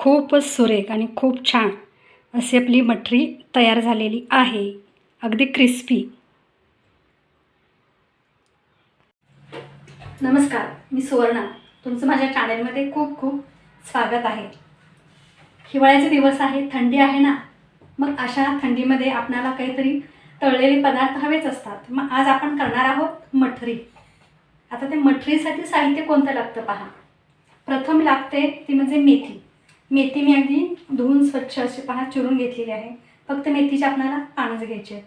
खूपच सुरेख आणि खूप छान अशी आपली मठरी तयार झालेली आहे. अगदी क्रिस्पी नमस्कार मी सुवर्णा. तुमचं माझ्या चॅनेलमध्ये खूप खूप स्वागत आहे. हिवाळ्याचे दिवस आहे थंडी आहे ना? मग अशा थंडीमध्ये आपणाला काहीतरी तळलेले पदार्थ हवेच असतात. मग आज आपण करणार आहोत मठरी. आता ते मठरीसाठी साहित्य कोणतं लागतं पहा? प्रथम लागते ती म्हणजे मेथी. मेथी मी अगदी धुवून स्वच्छ अशी पहा चिरून घेतलेली आहे. फक्त मेथीचे आपल्याला पानच घ्यायचे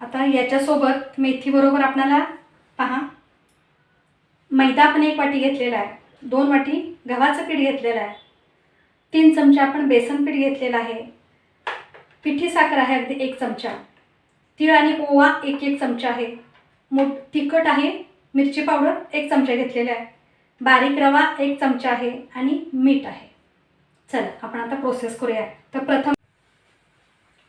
आता याच्यासोबत मेथीबरोबर आपल्याला पहा. मैदा आपण एक वाटी घेतलेला आहे. दोन वाटी गव्हाचं पीठ घेतलेलं आहे. तीन चमचे आपण बेसन पीठ घेतलेलं आहे. पिठी साखर आहे अगदी एक चमचा. तीळ आणि ओवा एक एक चमचा आहे. मोठ तिखट आहे. मिरची पावडर एक चमचा घेतलेला आहे. बारीक रवा एक चमचा आहे आणि मीठ आहे. चला आपण आता प्रोसेस करूया. तर प्रथम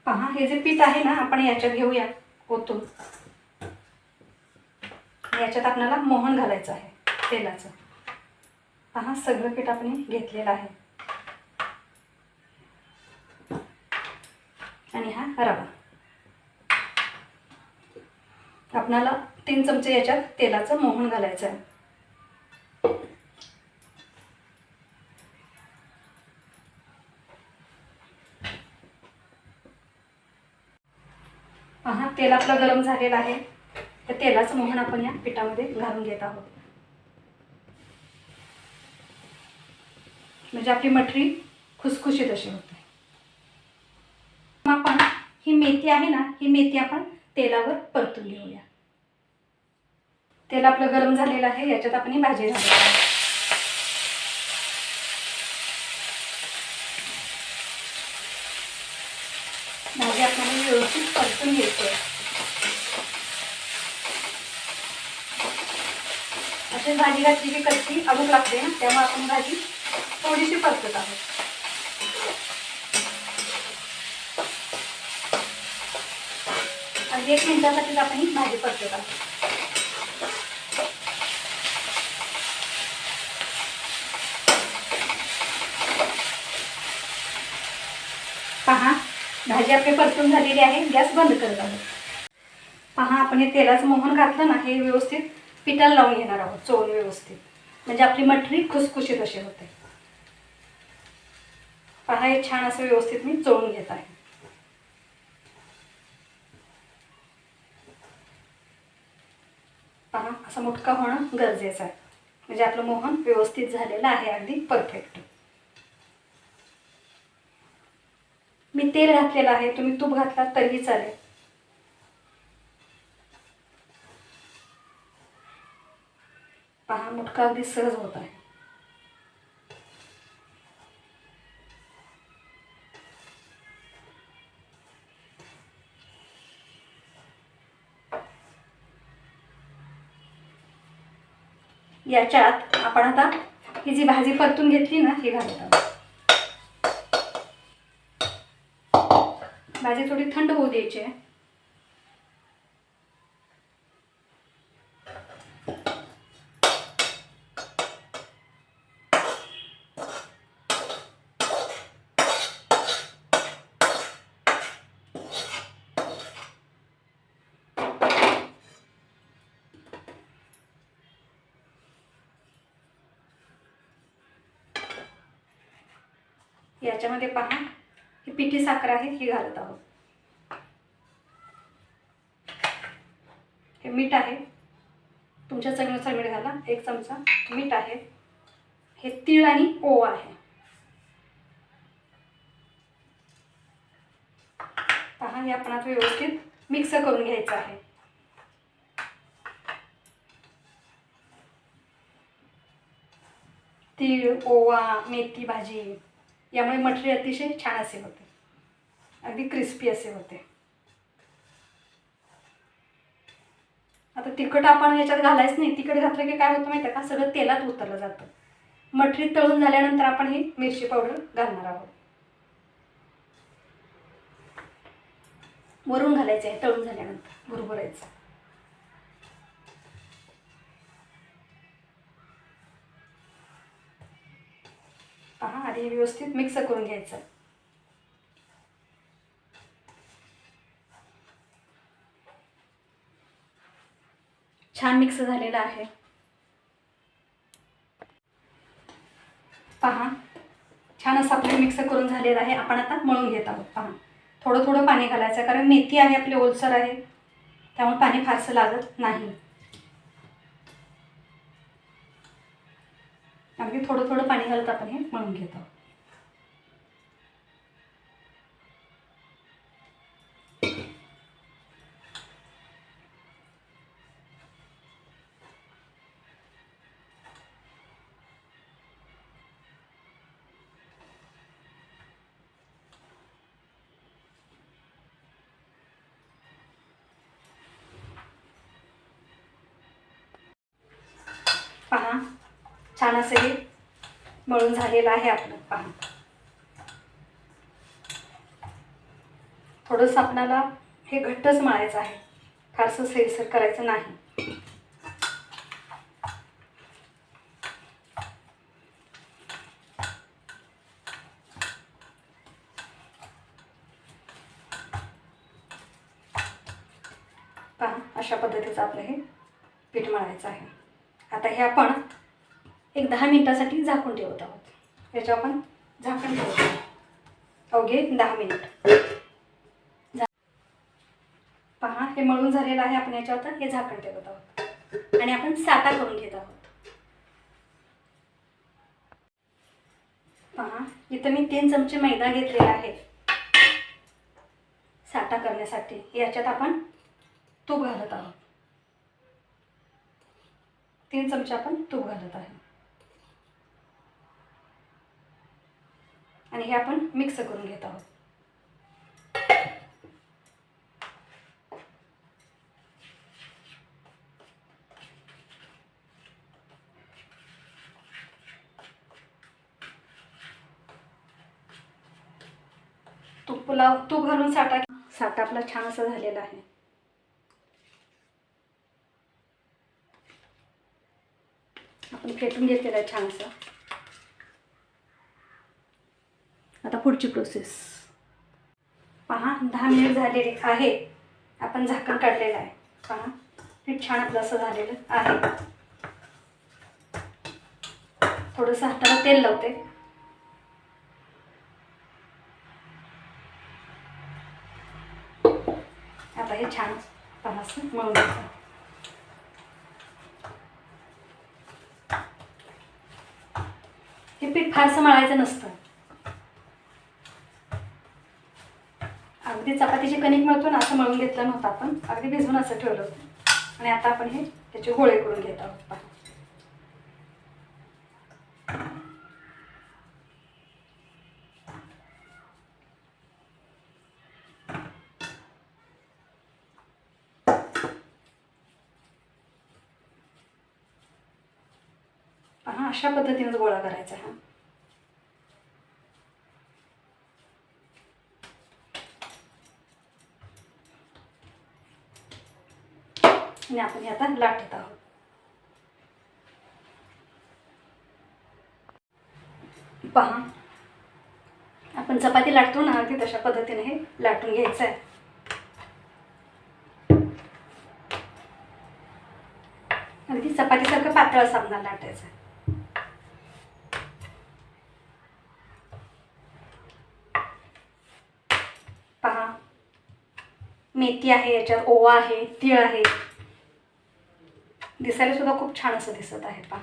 पहा हे जे पीठ आहे ना आपण याच्यात घेऊया ओतून. याच्यात आपल्याला मोहन घालायचं आहे तेलाचं. पहा सगळं पीठ आपण घेतलेलं आहे. आणि हा रवा. आपणाला तीन चमचे याच्यात तेलाचं मोहन घालायचं आहे पहा तेल आपलं गरम झालेलं आहे. तर तेलाचं मोहन आपण या पिठामध्ये घालून घेत आहोत. म्हणजे आपली मठरी खुसखुशीत अशी होते. मग आपण ही मेथी आहे ना ही मेथी आपण तेलावर परतून घेऊया. तेल आपलं गरम झालेलं आहे याच्यात आपण ही भाजी घालूया भाजी आपल्याला व्यवस्थित परतून घेतोय. आपण भाजी घातली की कच्ची अजून लागते ना त्यामुळे आपण भाजी थोडीशी परतत आहोत. आणि एक मिनिटासाठीच आपण ही भाजी परतत आहोत. पहा भाजी आपली परतून झालेली आहे गॅस बंद करत आहोत. पहा आपण हे तेलाचं मोहन घातलं ना हे व्यवस्थित पिठाला लावून घेणार आहोत चोळून व्यवस्थित. म्हणजे आपली मठरी खुसखुशीत अशी होते. पहा हे छान असं व्यवस्थित मी चोळून घेत आहे. पहा असं मुटका होणं गरजेचं आहे. म्हणजे आपलं मोहन व्यवस्थित झालेलं आहे अगदी परफेक्ट. मी तेल घातलेलं आहे तुम्ही तूप घातला तरीही चालेल. पहा मुटका अगदी सहज होत आहे. याच्यात आपण आता ही जी भाजी परतून घेतली ना ही घालत भाजी थोडी थंड होऊ द्यायची आहे. याच्यामध्ये पहा ही पिठी साखर आहे ही घालत आहोत. हे मीठ आहे. तुमच्या चवीनुसार मीठ घाला. एक चमचा मीठ आहे. हे तीळ आणि ओवा आहे. पहा हे आपण आता व्यवस्थित मिक्स करून घ्यायचं आहे. तीळ ओवा मेथी भाजी. यामुळे मटरी अतिशय छान असे होते. अगदी क्रिस्पी असे होते. आता तिखट आपण याच्यात घालायच नाही. तिखट घातलं की काय होतं माहिती आहे का? सगळं तेलात उतरलं जातं. मटरी तळून झाल्यानंतर आपण ही मिरची पावडर घालणार आहोत. वरून घालायचं आहे तळून झाल्यानंतर. भुरभुरायचं. पहा आधी व्यवस्थित मिक्स करून घ्यायचं. छान मिक्स झालेलं आहे. पहा छान असं आपलं मिक्स करून झालेलं आहे. आपण आता मळून घेत आहोत. पहा थोडं थोडं पाणी घालायचं कारण मेथी आहे आपली ओलसर आहे. त्यामुळे पाणी फारसं लागत नाही. अगदी थोडं थोडं पाणी घालत आपण हे मळून घेत. आहोत छान असं हे मळून झालेलं आहे आपलं. पहा. थोडंसं आपणाला हे घट्टच मळायचं आहे. फारसं सैलसर करायचं नाही. पहा अशा पद्धतीचं आपलं हे पीठ मळायचं आहे. आता हे आपण एक दहा मिनिटासाठी झाकून ठेवत आहोत. याच्यावर आपण झाकण ठेवत आहोत. अवघे दहा मिनिट. पहा हे मळून झालेलं आहे आपण याच्यावर हे झाकण ठेवत आहोत. आणि आपण साता करून घेत आहोत. पहा इथं मी तीन चमचे मैदा घेतलेला आहे. साठा करण्यासाठी. याच्यात आपण तूप घालत आहोत. तीन चमचे आपण तूप घालत आहोत आणि हे आपण मिक्स करून घेत आहोत. तूप पुलाव तूप घालून साठा साठा आपला छान असा झालेला आहे. आपण फेटून घेतलेलं आहे छानसं असं आता पुढची प्रोसेस पहा दहा मिनिट झालेली आहे आपण झाकण काढलेलं आहे. पहा पीठ छान आपलं असं झालेलं आहे. थोडंसं हाताला तेल लावते. आता हे छान पहा असं मळून घ्यायचं हे पीठ फारसं मळायचं नसतं. अगदी चपातीची कणिक मिळतो ना असं मळून घेतलं नव्हतं आपण. अगदी भिजवून असं ठेवलं होतं. आणि आता आपण हे त्याचे गोळे करून घेत आहोत. पहा. अशा पद्धतीने गोळा करायचा हा. पद्धतीने आपण हे आता लाटत आहोत. पहा आपण चपाती लाटतो ना अगदी तशा पद्धतीने हे लाटून घ्यायचं आहे. अगदी चपातीसारखं पातळ सामना लाटायचं आहे. पहा मेथी आहे याच्यात ओवा आहे तीळ आहे. दिसायला सुद्धा खूप छान असं दिसत आहे पहा.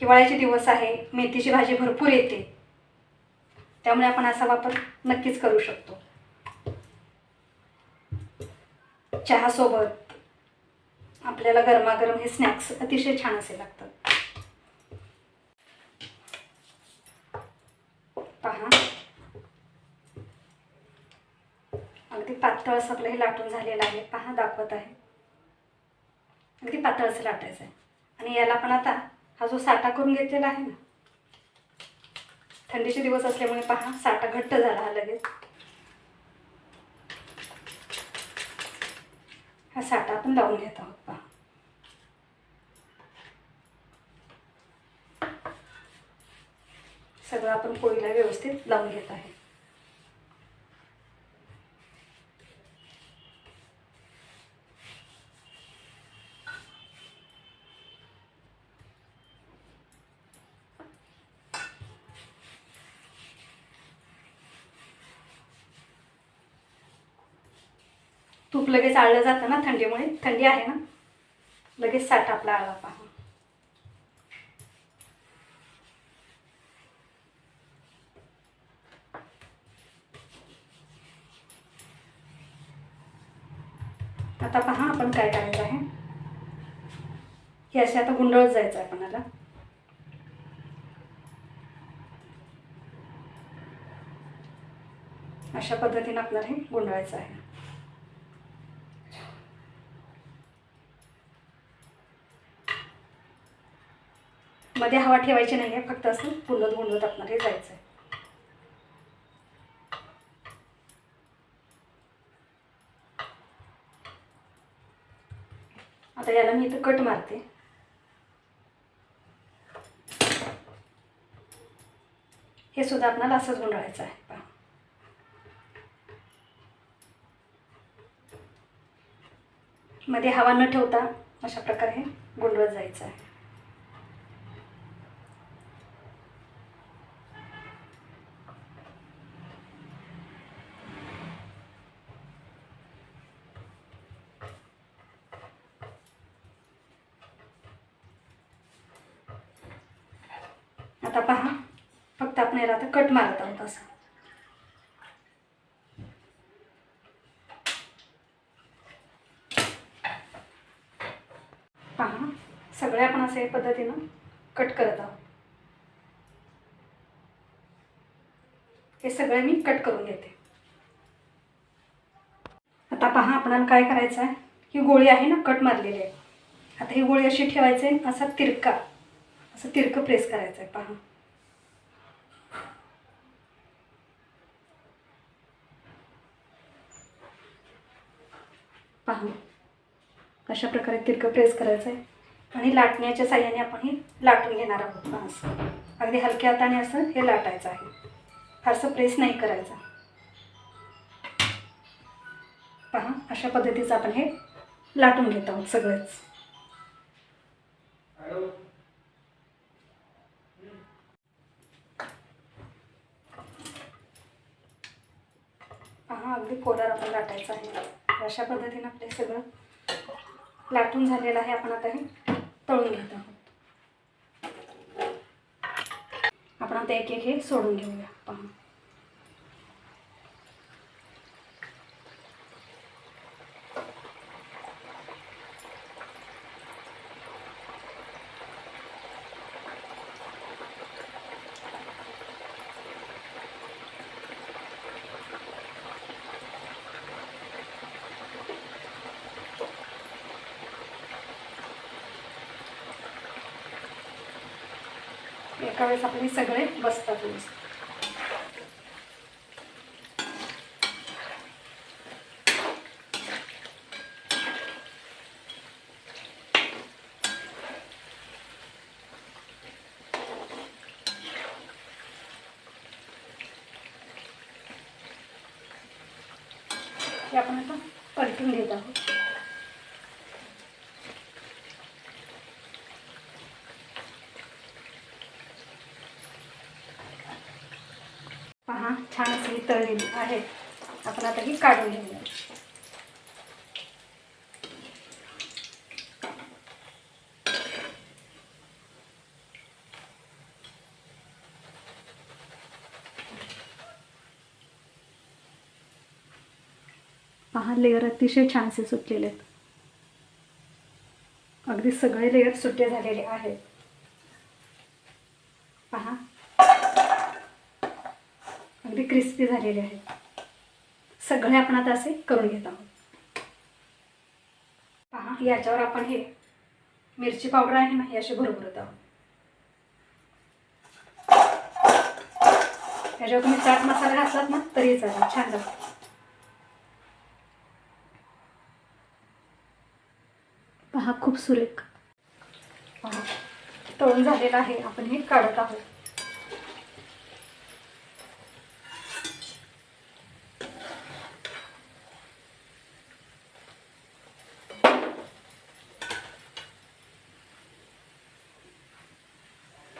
हिवाळ्याचे दिवस आहे मेथीची भाजी भरपूर येते. त्यामुळे आपण असा वापर नक्कीच करू शकतो. चहासोबत आपल्याला गरमागरम हे स्नॅक्स अतिशय छान असे लागतात. पातळ सगळं हे लाटून झालेलं आहे. पहा दाखवत आहे. अगदी पातळचं लाटायचं आहे आणि याला पण आता हा जो साठा करून घेतलेला आहे ना थंडीचे दिवस असल्यामुळे पहा साठा घट्ट झाला हा लगेच. हा साठा आपण लावून घेत आहोत पहा. सगळं आपण पोळीला व्यवस्थित लावून घेत आहे. लगेच आळलं जातं ना थंडीमुळे. थंडी आहे ना? लगेच साठ आपला आळा पहा. आता पहा आपण काय करायचं आहे. हे असे आता गुंडळत जायचं आहे आपणाला. अशा पद्धतीने आपल्याला हे गुंडळायचं आहे. मध्ये हवा ठेवायची नाही आहे फक्त असं गुंडत गुंडत आपल्याला हे जायचं आहे आता याला मी इथं कट मारते. हे सुद्धा आपल्याला असंच गुंडळायचं आहे पहा. मध्ये हवा न ठेवता अशा प्रकारे हे गुंडळत जायचं आहे. आता पहा. फक्त आपण याला आता कट मारत आहोत असं. पहा. सगळे आपण असं या पद्धतीनं कट करत आहोत. हे सगळे मी कट करून घेते. आता पहा आपणाला काय करायचं आहे ही गोळी आहे ना कट मारलेली आहे. आता ही गोळी अशी ठेवायची आहे असा तिरका. असं तिरकं प्रेस करायचं आहे पहा. पहा. अशा प्रकारे तिरकं प्रेस करायचं आहे आणि लाटण्याच्या साह्याने आपण हे लाटून घेणार आहोत पहा असं. अगदी हलक्या हाताने असं हे लाटायचं आहे. फारसं प्रेस नाही करायचं. पहा अशा पद्धतीचं आपण हे लाटून घेत आहोत सगळेच. हा अगदी कोलार आपण लाटायचं आहे. अशा पद्धतीने आपले सगळं लाटून झालेलं आहे. आपण आता हे तळून घेत आहोत. आपण आता एक एक हे सोडून घेऊया. पहा. त्यावेळेस आपले सगळे बसतात व्यवस्थित. हे आपण आता परतून घेत आहोत पहा छान अशी आहे. आपण आता ही काढून घेऊया. पहा लेअर अतिशय छानसे सुटलेले आहेत. अगदी सगळे लेअर सुटे झालेले आहेत पहा अगदी क्रिस्पी झालेले आहेत. सगळे आपण आता असे करून घेत आहोत. पहा याच्यावर आपण हे मिरची पावडर आहे ना हे असे भरभरत आहोत. याच्यावर तुम्ही चाट मसाला घातलात ना तरी चालेल छान लागतो पहा खूप सुरेख. तळून झालेलं आहे आपण हे काढत आहोत.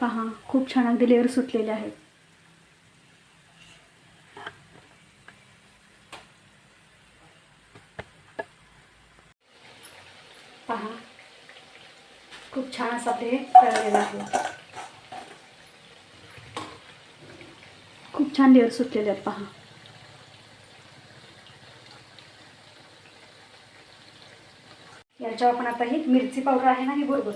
पहा खूप छान अगदी लेअर सुटलेले आहेत. पहा खूप छान असं आपले हे तळलेलं आहे. खूप छान लेअर सुटलेले आहेत पहा. याच्यावर आपण आता ही मिरची पावडर आहे ना ही बरोबर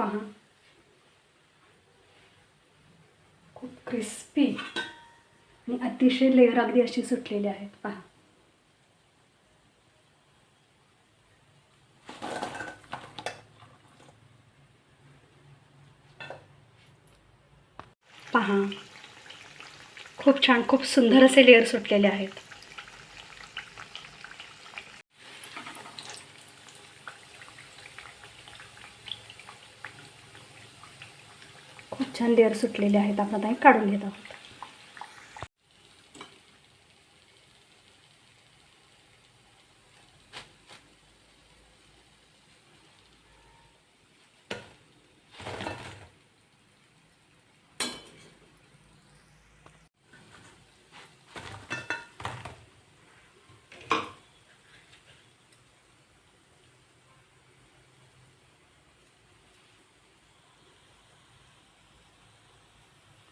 पहा. खूप क्रिस्पी आणि अतिशय लेअर अगदी अशी सुटलेली आहेत. पहा. पहा. खूप छान खूप सुंदर असे लेअर सुटलेले आहेत खूप छान लेअर सुटलेले आहेत. आपण आता हे काढून घेत आहोत.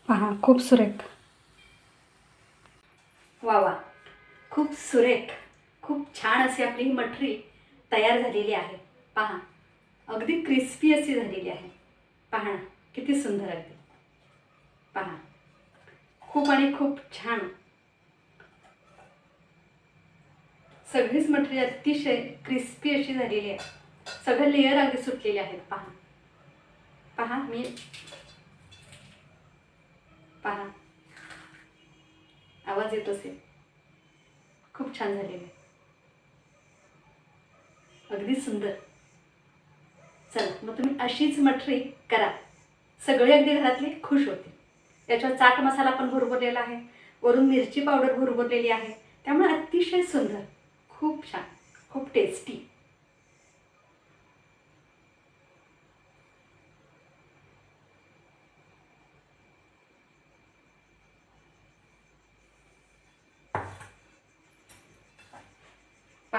पहा खूप सुरेख. वा वा. खूप सुरेख. खूप छान अशी आपली ही मठरी तयार झालेली आहे. पहा अगदी क्रिस्पी अशी झालेली आहे. पहा ना किती सुंदर अगदी. पहा खूप आणि खूप छान. सगळीच मठरी अतिशय क्रिस्पी अशी झालेली आहे. सगळं लेयर अगदी सुटलेले आहेत पहा. पहा मी पहा आवाज येत असेल. खूप छान झालेलं आहे. अगदी सुंदर. चला मग तुम्ही अशीच मठरी करा. सगळे अगदी घरातले खुश होते याच्यावर चाट मसाला पण भरभरलेला आहे. वरून मिरची पावडर भरभरलेली आहे. त्यामुळे अतिशय सुंदर. खूप छान. खूप टेस्टी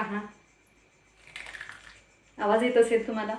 पहा. आवाज येत असेल तुम्हाला?